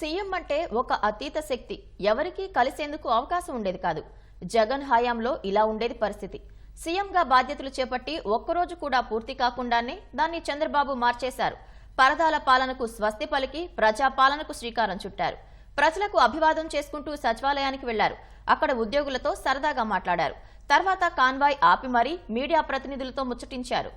CM అంటే ఒక అతీత శక్తి. ఎవరికీ కలిసేందుకు అవకాశం ఉండేది కాదు. జగన్ హయాంలో ఇలా ఉండేది పరిస్థితి. సీఎంగా బాధ్యతలు చేపట్టి ఒక్కరోజు కూడా పూర్తి కాకుండానే దాన్ని చంద్రబాబు మార్చేశారు. పరదాల పాలనకు స్వస్తి పలికి ప్రజాపాలనకు శ్రీకారం చుట్టారు. ప్రజలకు అభివాదం చేసుకుంటూ సచివాలయానికి వెళ్ళారు. అక్కడ ఉద్యోగులతో సరదాగా మాట్లాడారు. తర్వాత కాన్వాయ్ ఆపి మరీ మీడియా ప్రతినిధులతో ముచ్చటించారు.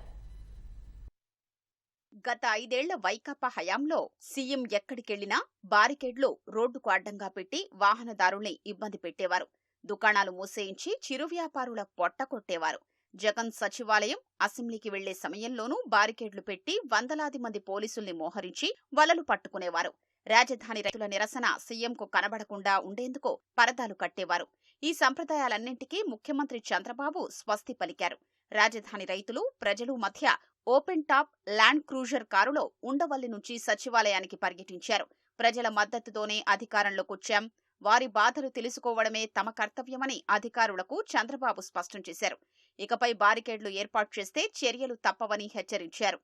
గత ఐదేళ్ళ వైకాపా హయాంలో సీఎం ఎక్కడికెళ్ళినా బారికేడ్లు రోడ్డుకు అడ్డంగా పెట్టి వాహనదారుల్ని ఇబ్బంది పెట్టేవారు. దుకాణాలు మూసేయించి చిరు వ్యాపారుల పొట్ట కొట్టేవారు. జగన్ సచివాలయం అసెంబ్లీకి వెళ్ళే సమయంలోనూ బారికేడ్లు పెట్టి వందలాది మంది పోలీసుల్ని మోహరించి వలలు పట్టుకునేవారు. రాజధాని రైతుల నిరసన సీఎంకు కనబడకుండా ఉండేందుకు పరదాలు కట్టేవారు. ఈ సంప్రదాయాలన్నింటికీ ముఖ్యమంత్రి చంద్రబాబు స్వస్తి పలికారు. రాజధాని రైతులు ప్రజలు మధ్య ఓపెన్ టాప్ ల్యాండ్ క్రూజర్ కారులో ఉండవల్లి నుంచి సచివాలయానికి పర్యటించారు ప్రజల మద్దతుతోనే అధికారంలోకొచ్చాం. వారి బాధలు తెలుసుకోవడమే తమ కర్తవ్యమని అధికారులకు చంద్రబాబు స్పష్టం చేశారు. ఇకపై బారికేడ్లు ఏర్పాటు చేస్తే చర్యలు తప్పవని హెచ్చరించారు.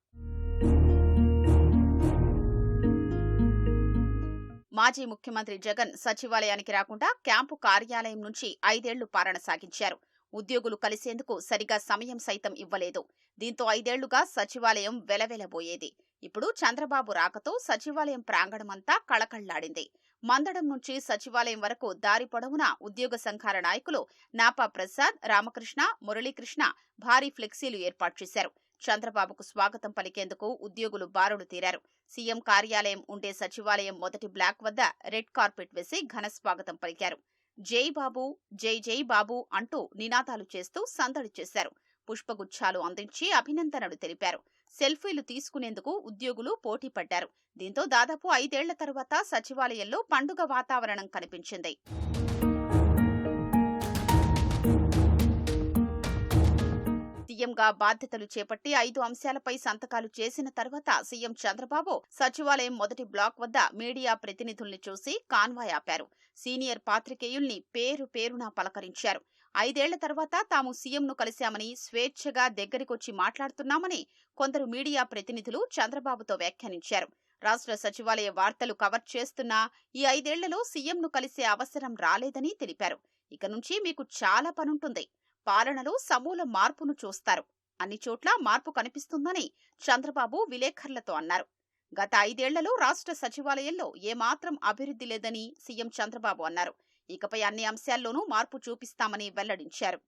మాజీ ముఖ్యమంత్రి జగన్ సచివాలయానికి రాకుండా క్యాంపు కార్యాలయం నుంచి ఐదేళ్ళు పాలన సాగించారు. ఉద్యోగులు కలిసేందుకు సరిగా సమయం సైతం ఇవ్వలేదు. దీంతో ఐదేళ్ళుగా సచివాలయం వెలవెలబోయేది. ఇప్పుడు చంద్రబాబు రాకతో సచివాలయం ప్రాంగణమంతా కళకళ్ళాడింది. మందడం నుంచి సచివాలయం వరకు దారి పొడవునా ఉద్యోగ సంఘాల నాయకులు నాపా ప్రసాద్ రామకృష్ణ మురళీకృష్ణ భారీ ఫ్లెక్సీలు ఏర్పాటు చేశారు. చంద్రబాబుకు స్వాగతం పలికేందుకు ఉద్యోగులు బారులు తీరారు. సీఎం కార్యాలయం ఉండే సచివాలయం మొదటి బ్లాక్ వద్ద రెడ్ కార్పెట్ వేసి ఘన స్వాగతం పలికారు. జై బాబు జై జై బాబు అంటూ నినాదాలు చేస్తూ సందడి చేశారు. పుష్పగుచ్చాలు అందించి అభినందనలు తెలిపారు. సెల్ఫీలు తీసుకునేందుకు ఉద్యోగులు పోటీ పడ్డారు. దీంతో దాదాపు ఐదేళ్ళ తర్వాత సచివాలయంలో పండుగ వాతావరణం కనిపించింది. సీఎంగా బాధ్యతలు చేపట్టి ఐదు అంశాలపై సంతకాలు చేసిన తర్వాత సీఎం చంద్రబాబు సచివాలయం మొదటి బ్లాక్ వద్ద మీడియా ప్రతినిధుల్ని చూసి కాన్వాయ్ ఆపారు. సీనియర్ పాత్రికేయుల్ని పేరు పేరున పలకరించారు. ఐదేళ్ళ తర్వాత తాము సీఎంను కలిశామని స్వేచ్ఛగా దగ్గరికొచ్చి మాట్లాడుతున్నామని కొందరు మీడియా ప్రతినిధులు చంద్రబాబుతో వ్యాఖ్యానించారు. రాష్ట్ర సచివాలయ వార్తలు కవర్ చేస్తున్నా ఈ ఐదేళ్ళలో సీఎంను కలిసే అవసరం రాలేదని తెలిపారు. ఇక నుంచి మీకు చాలా పనుంటుంది. పాలనలో సమూల మార్పును చూస్తారు. అన్ని చోట్ల మార్పు కనిపిస్తుందని చంద్రబాబు విలేకరులతో అన్నారు. గత ఐదేళ్ళలో రాష్ట్ర సచివాలయంలో ఏమాత్రం అభివృద్ధి లేదని సీఎం చంద్రబాబు అన్నారు. ఇకపై అన్ని అంశాల్లోనూ మార్పు చూపిస్తామని వెల్లడించారు.